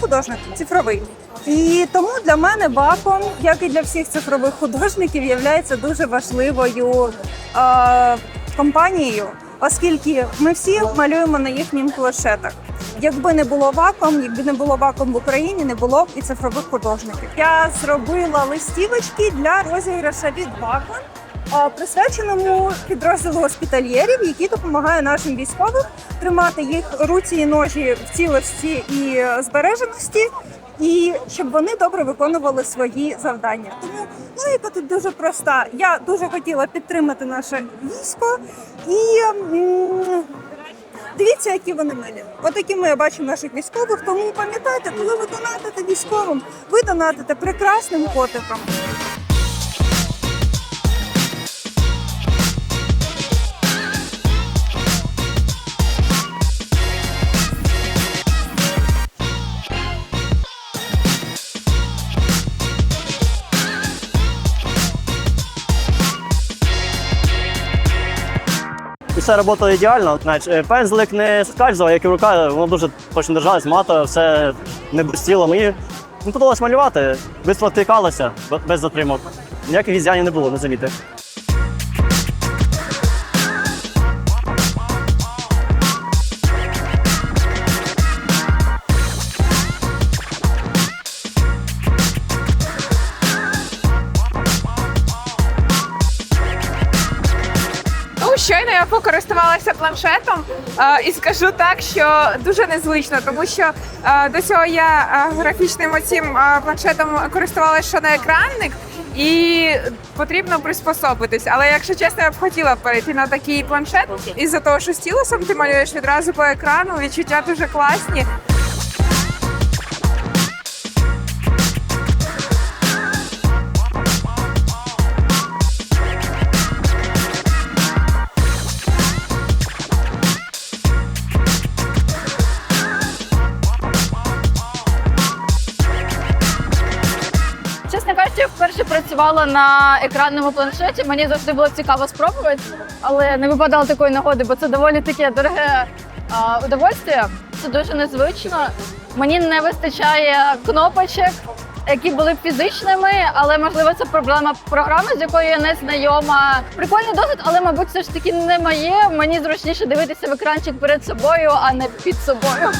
художник цифровий. І тому для мене Ваком, як і для всіх цифрових художників, є дуже важливою е, компанією, оскільки ми всі малюємо на їхніх планшетах. Якби не було вакуум, якби не було вакуум в Україні, не було б і цифрових художників. Я зробила листівочки для розіграша від вакуум, присвяченому підрозділу госпітальєрів, які допомагають нашим військовим тримати їх руці і ножі в цілості і збереженості, і щоб вони добре виконували свої завдання. Тому логіка тут дуже проста. Я дуже хотіла підтримати наше військо і. Дивіться, які вони милі. Отакими я бачу наших військових. Тому пам'ятайте, коли ви донатите військовим, ви донатите прекрасним котиком. Все працювало ідеально. Е, пензлик не скальзував, як і рука, воно дуже точно держалось, мато, все не брустіло. Мені ну, подобалось малювати, швидко втикалося, без затримок. Ніяких ізянів не було, не замітив. Щойно я покористувалася планшетом е, і скажу так, що дуже незвично, тому що е, до цього я е, графічним оцім планшетом користувалася що на екранник, і потрібно приспособитись. Але якщо чесно, я б хотіла перейти на такий планшет. Із-за того, що стілусом ти малюєш відразу по екрану, відчуття дуже класні. Чесно кажучи, вперше працювала на екранному планшеті. Мені завжди було цікаво спробувати, але не випадало такої нагоди, бо це доволі таке дороге а, удовольствие. Це дуже незвично. Мені не вистачає кнопочок, які були б фізичними, але можливо це проблема програми, з якою я не знайома. Прикольний досвід, але мабуть, все ж таки не моє. Мені зручніше дивитися в екранчик перед собою, а не під собою.